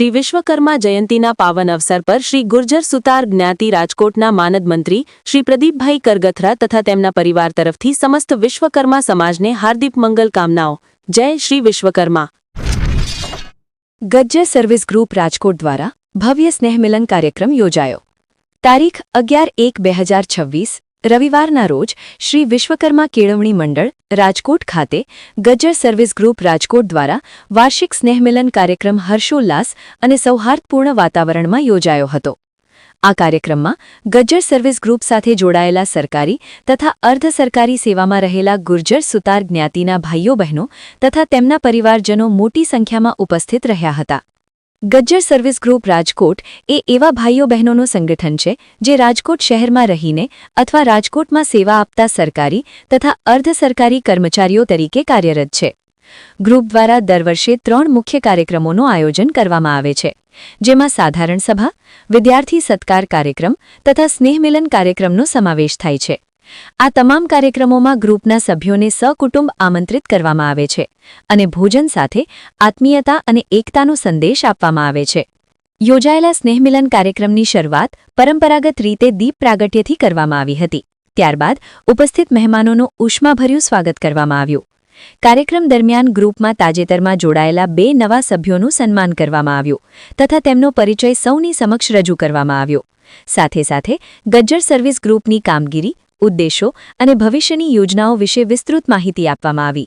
શ્રી વિશ્વકર્મા જયંતીના પાવન અવસર પર શ્રી ગુર્જર સુતાર જ્ઞાતિ રાજકોટના માનદ મંત્રી શ્રી પ્રદીપભાઈ કરગથરા તથા તેમના પરિવાર તરફથી સમસ્ત વિશ્વકર્મા સમાજને હાર્દિક મંગલ કામનાઓ. જય શ્રી વિશ્વકર્મા. ગજ્જર સર્વિસ ગ્રુપ રાજકોટ દ્વારા ભવ્ય સ્નેહમિલન કાર્યક્રમ યોજાયો. તારીખ અગિયાર એક બે હજાર છવ્વીસ રવિવારના રોજ શ્રી વિશ્વકર્મા કેળવણી મંડળ, રાજકોટ ખાતે ગજ્જર સર્વિસ ગ્રુપ રાજકોટ દ્વારા વાર્ષિક સ્નેહમિલન કાર્યક્રમ હર્ષોલ્લાસ અને સૌહાર્દપૂર્ણ વાતાવરણમાં યોજાયો હતો. આ કાર્યક્રમમાં ગજ્જર સર્વિસ ગ્રુપ સાથે જોડાયેલા સરકારી તથા અર્ધ સરકારી સેવામાં રહેલા ગુર્જર સુતાર જ્ઞાતિના ભાઈઓ બહેનો તથા તેમના પરિવારજનો મોટી સંખ્યામાં ઉપસ્થિત રહ્યા હતા. ગજ્જર સર્વિસ ગ્રુપ રાજકોટ એ એવા ભાઈઓ બહેનોનું સંગઠન છે, જે રાજકોટ શહેરમાં રહીને અથવા રાજકોટમાં સેવા આપતા સરકારી તથા અર્ધ સરકારી કર્મચારીઓ તરીકે કાર્યરત છે. ગ્રુપ દ્વારા દર વર્ષે ત્રણ મુખ્ય કાર્યક્રમોનું આયોજન કરવામાં આવે છે, જેમાં સાધારણ સભા, વિદ્યાર્થી સત્કાર કાર્યક્રમ તથા સ્નેહમિલન કાર્યક્રમનો સમાવેશ થાય છે. આ તમામ કાર્યક્રમોમાં ગ્રુપના સભ્યોને સકુટુંબ આમંત્રિત કરવામાં આવે છે અને ભોજન સાથે આત્મીયતા અને એકતાનો સંદેશ આપવામાં આવે છે. યોજાયેલા સ્નેહમિલન કાર્યક્રમની શરૂઆત પરંપરાગત રીતે દીપ પ્રાગટ્યથી કરવામાં આવી હતી. ત્યારબાદ ઉપસ્થિત મહેમાનોનું ઉષ્માભર્યું સ્વાગત કરવામાં આવ્યું. કાર્યક્રમ દરમિયાન ગ્રુપમાં તાજેતરમાં જોડાયેલા બે નવા સભ્યોનું સન્માન કરવામાં આવ્યું તથા તેમનો પરિચય સૌની સમક્ષ રજૂ કરવામાં આવ્યો. સાથે સાથે ગજ્જર સર્વિસ ગ્રુપની કામગીરી ઉદ્દેશો અને ભવિષ્યની યોજનાઓ વિશે વિસ્તૃત માહિતી આપવામાં આવી.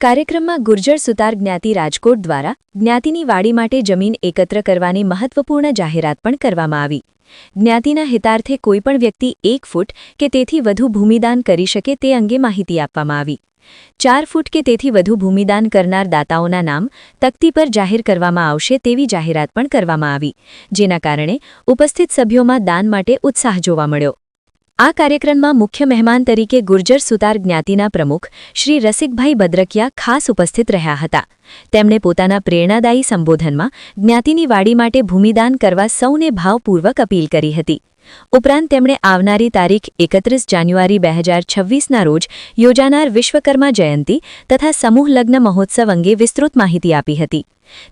કાર્યક્રમમાં ગુર્જર સુતાર જ્ઞાતિ રાજકોટ દ્વારા જ્ઞાતિની વાડી માટે જમીન એકત્ર કરવાની મહત્વપૂર્ણ જાહેરાત પણ કરવામાં આવી. જ્ઞાતિના હિતાર્થે કોઈપણ વ્યક્તિ એક ફૂટ કે તેથી વધુ ભૂમિદાન કરી શકે તે અંગે માહિતી આપવામાં આવી. ચાર ફૂટ કે તેથી વધુ ભૂમિદાન કરનાર દાતાઓના નામ તકતી પર જાહેર કરવામાં આવશે તેવી જાહેરાત પણ કરવામાં આવી, જેના કારણે ઉપસ્થિત સભ્યોમાં દાન માટે ઉત્સાહ જોવા મળ્યો. આ કાર્યક્રમમાં મુખ્ય મહેમાન તરીકે ગુર્જર સુતાર જ્ઞાતિના પ્રમુખ શ્રી રસિકભાઈ બદ્રકિયા ખાસ ઉપસ્થિત રહ્યા હતા. તેમણે પોતાના પ્રેરણાદાયી સંબોધનમાં જ્ઞાતિની વાડી માટે ભૂમિદાન કરવા સૌને ભાવપૂર્વક અપીલ કરી હતી. ઉપરાંત તેમણે આવનારી તારીખ એકત્રીસ જાન્યુઆરી બે હજાર છવ્વીસના રોજ યોજાનાર વિશ્વકર્મા જયંતી તથા સમૂહ લગ્ન મહોત્સવ અંગે વિસ્તૃત માહિતી આપી હતી.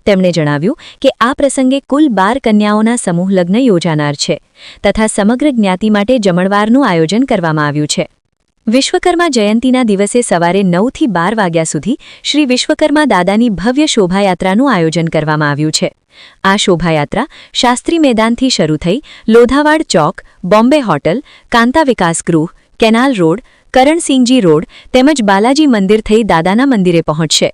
તેમણે જણાવ્યું કે આ પ્રસંગે કુલ બાર કન્યાઓના સમૂહ લગ્ન યોજાનાર છે તથા સમગ્ર જ્ઞાતિ માટે જમણવારનું આયોજન કરવામાં આવ્યું છે. વિશ્વકર્મા જયંતીના દિવસે સવારે નવથી બાર વાગ્યા સુધી શ્રી વિશ્વકર્મા દાદાની ભવ્ય શોભાયાત્રાનું આયોજન કરવામાં આવ્યું છે. આ શોભાયાત્રા શાસ્ત્રી મેદાનથી શરૂ થઈ લોધાવાડ ચોક, Bombay hotel, Kanta Vikas Gruh, canal road, Karansinhji road તેમજ બાલાજી મંદિર થઈ દાદાના મંદિરે પહોંચશે.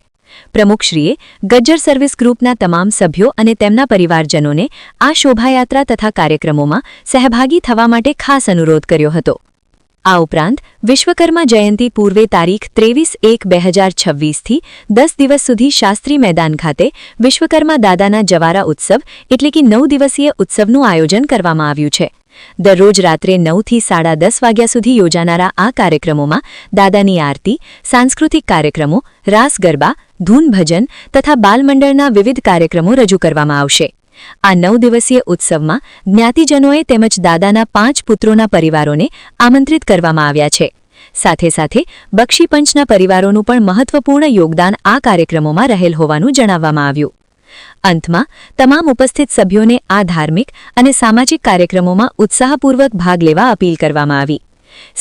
પ્રમુખશ્રીએ ગજ્જર સર્વિસ ગ્રુપના તમામ સભ્યો અને તેમના પરિવારજનોને આ શોભાયાત્રા તથા કાર્યક્રમોમાં સહભાગી થવા માટે ખાસ અનુરોધ કર્યો હતો. આ ઉપરાંત વિશ્વકર્મા જયંતી પૂર્વે તારીખ ત્રેવીસ એક બે હજાર છવ્વીસથી દસ દિવસ સુધી શાસ્ત્રી મેદાન ખાતે વિશ્વકર્મા દાદાના જવારા ઉત્સવ એટલે કે નવ દિવસીય ઉત્સવનું આયોજન કરવામાં આવ્યું છે. દરરોજ રાત્રે નવથી સાડા દસ વાગ્યા સુધી યોજાનારા આ કાર્યક્રમોમાં દાદાની આરતી, સાંસ્કૃતિક કાર્યક્રમો, રાસ ગરબા, ધૂન ભજન તથા બાલમંડળના વિવિધ કાર્યક્રમો રજૂ કરવામાં આવશે. આ નવ દિવસીય ઉત્સવમાં જ્ઞાતિજનોએ તેમજ દાદાના પાંચ પુત્રોના પરિવારોને આમંત્રિત કરવામાં આવ્યા છે. સાથે સાથે બક્ષીપંચના પરિવારોનું પણ મહત્વપૂર્ણ યોગદાન આ કાર્યક્રમોમાં રહેલ હોવાનું જણાવવામાં આવ્યું. અંતમાં, તમામ ઉપસ્થિત સભ્યોને આ ધાર્મિક અને સામાજિક કાર્યક્રમોમાં ઉત્સાહપૂર્વક ભાગ લેવા અપીલ કરવામાં આવી.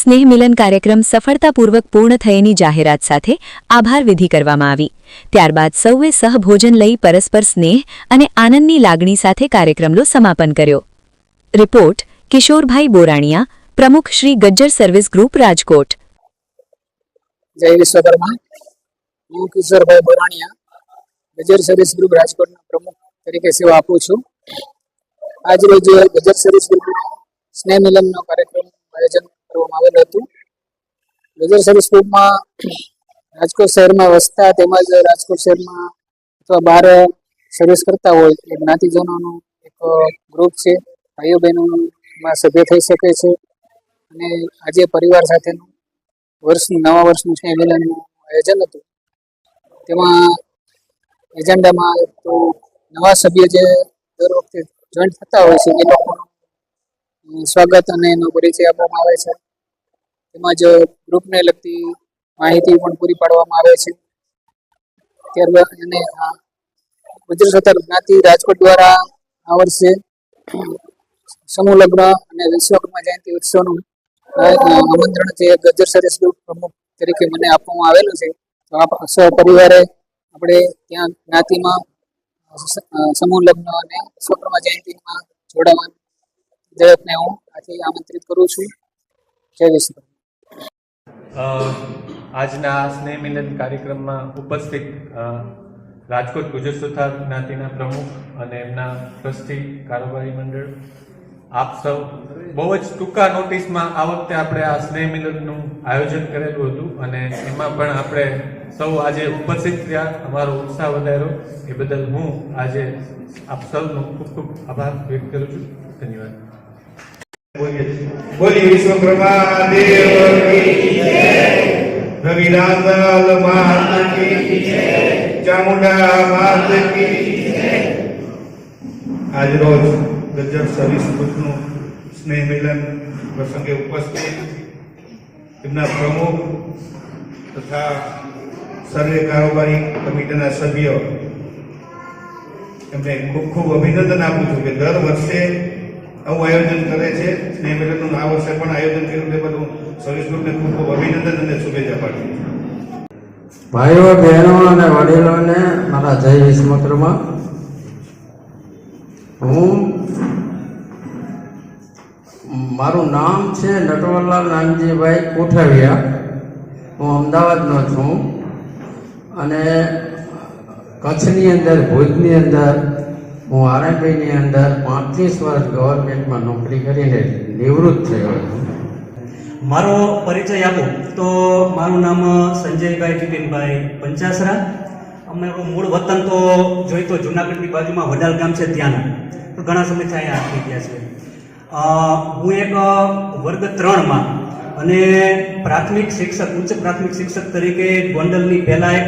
સ્નેહ મિલન કાર્યક્રમ સફળતાપૂર્વક પૂર્ણ થયેની જાહેરાત સાથે આભાર વિધિ કરવામાં આવી. ત્યારબાદ સૌએ સહભોજન લઈ પરસ્પર સ્નેહ અને આનંદની લાગણી સાથે કાર્યક્રમનો સમાપન કર્યો. રિપોર્ટ કિશોરભાઈ બોરાણીયા, પ્રમુખ શ્રી ગજ્જર સર્વિસ ગ્રુપ, રાજકોટ. જય વિશ્વકર્મા. હું કિશોરભાઈ બોરાણીયા ગજર સર્વિસ ગ્રુપ, રાજકોટના પ્રમુખ તરીકે સેવા આપું છું. આજ રોજ ગજર સર્વિસ ગ્રુપ સ્નેહ મિલનનો કાર્યક્રમ કરવામાં આવેલ હતું. મેજર સર્વિસ ગ્રુપમાં રાજકોટ શહેરમાં વસતા તેમજ રાજકોટ શહેરમાં અથવા બહાર સર્વિસ કરતા હોય એ જ્ઞાતિજનોનું એક ગ્રુપ છે. ભાઈઓ બહેનોમાં સભ્ય થઈ શકે છે. અને આજે પરિવાર સાથેનું વર્ષનું, નવા વર્ષનું છે મિલનનું આયોજન હતું. તેમાં એજન્ડામાં તો નવા સભ્ય જે દર વખતે જોઈન્ટ થતા હોય છે, એ લોકોનું સ્વાગત અને એનો પરિચય આપવામાં આવે છે. તેમજ ગ્રુપને લગતી માહિતી પણ પૂરી પાડવામાં આવે છે. ત્યારબાદ અને ગુજરાત ગુજર સત્તર જ્ઞાતિ રાજકોટ દ્વારા આ વર્ષે સમૂહ લગ્ન અને વિશ્વકર્મા જયંતિ ઉત્સવનું આમંત્રણ જે ગજર સરેશ ગ્રુપ પ્રમુખ તરીકે મને આપવામાં આવેલું છે, તો આપ સહપરિવારે આપણે ત્યાં જ્ઞાતિમાં સમૂહ લગ્ન અને વિશ્વકર્મા જયંતિમાં જોડાવા દરેકને હું આથી આમંત્રિત કરું છું. જય વિષ્ણુ આજના સ્નેહ મિલન કાર્યક્રમમાં ઉપસ્થિત રાજકોટ ગુજર સુથાર જ્ઞાતિના પ્રમુખ અને એમના ટ્રસ્ટી કારોબારી મંડળ, આપ સૌ બહુ જ ટૂંકા નોટિસમાં આ વખતે આપણે આ સ્નેહ મિલનનું આયોજન કરેલું હતું અને એમાં પણ આપણે સૌ આજે ઉપસ્થિત થયા અમારો ઉત્સાહ વધાર્યો. એ બદલ હું આજે આપ સૌનો ખૂબ ખૂબ આભાર વ્યક્ત કરું છું. ધન્યવાદ. બોલી વિશ્વકર્મા દેવ કી જય રવિરાંદલ માત કી જય ચામુંડા માત કી જય આજ રોજ ગજર સર્વિસ ગ્રુપનું સ્નેહ મિલન પ્રસંગે ઉપસ્થિત એમના પ્રમુખ તથા સર્વે કારોબારી કમિટીના સભ્યો. એમને ખૂબ ખૂબ અભિનંદન આપું છું કે દર વર્ષે આવું આયોજન કરે છે. સ્નેહ મિલનનું આ વર્ષે પણ આયોજન કર્યું તે બધું સર્વિસ ગ્રુપને ખૂબ ખૂબ અભિનંદન અને શુભેચ્છા પાઠવું ભાઈઓ, બહેનો અને વડીલોને મારા જય વિશ્વકર્મા હું મારું નામ છે નટવરલાલ નાનજીભાઈ કોઠાવિયા હું અમદાવાદનો છું. અને કચ્છની અંદર, ભુજની અંદર હું આરએમપીની અંદર પાંત્રીસ વર્ષ ગવર્મેન્ટમાં નોકરી કરીને નિવૃત્ત થયો મારો પરિચય આપો. તો મારું નામ સંજયભાઈ ટીપીનભાઈ પંચાસરા. અમારું મૂળ વતન તો જોઈ તો જુનાગઢની બાજુમાં વડાલ ગામ છે ત્યાંના. તો ઘણા સમયથી અહીંયા આવી ગયા છે હું એક વર્ગ ત્રણમાં અને પ્રાથમિક શિક્ષક, ઉચ્ચ પ્રાથમિક શિક્ષક તરીકે ગોંડલની પહેલાં એક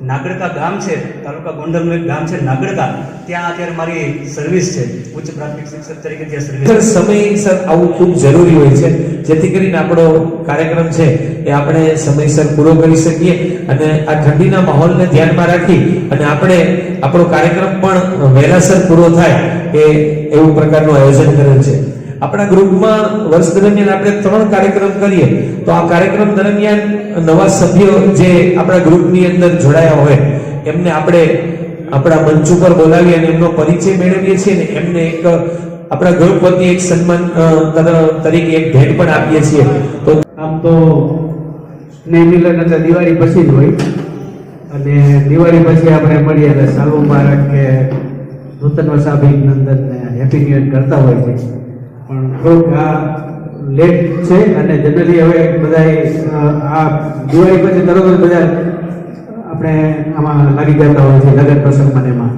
નાગડકા ગામ છે, તાલુકા ગોંડલનું એક ગામ છે, નાગડકા. ત્યાં અત્યારે મારી સર્વિસ છે, ઉચ્ચ પ્રાથમિક શિક્ષક તરીકે ત્યાં સર્વિસ સમયસર આવું ખૂબ જરૂરી હોય છે, જેથી કરીને આપણો કાર્યક્રમ છે એ આપણે સમયસર પૂરો કરી શકીએ અને આ ઠંડીના માહોલને ધ્યાનમાં રાખી અને આપણે આપણો કાર્યક્રમ પણ વહેલાસર પૂરો થાય. એ એવું પ્રકારનું આયોજન કરેલ છે. આપણા ગ્રુપમાં વર્ષ દરમિયાન આપણે ત્રણ કાર્યક્રમ કરીએ, તો આ કાર્યક્રમ દરમિયાન નવા સભ્યો જે આપણા ગ્રુપની અંદર જોડાયા હોય, એમને આપણે આપણા મંચ ઉપર બોલાવી અને એમનો પરિચય મેળવીએ છીએ ને એમને એક આપણા ગ્રુપ વતી એક સન્માન તરીકે એક ભેટ પણ આપીએ છીએ. તો આમ તો સ્નેહ મિલન એટલે દિવાળી પછી જ હોય. અને દિવાળી પછી આપણે મળીએ એટલે સાલ મહારાજ કે નૂતન વર્ષ અભિનંદન ને હેપી ન્યુ ઇયર કરતા હોય છે. પણ થોડુંક આ લેટ છે અને જનરલી હવે બધા આ દિવાળી પછી તરત જ બધા આપણે આમાં લાગી જતા હોય છે, લગ્ન પ્રસંગમાં એમાં.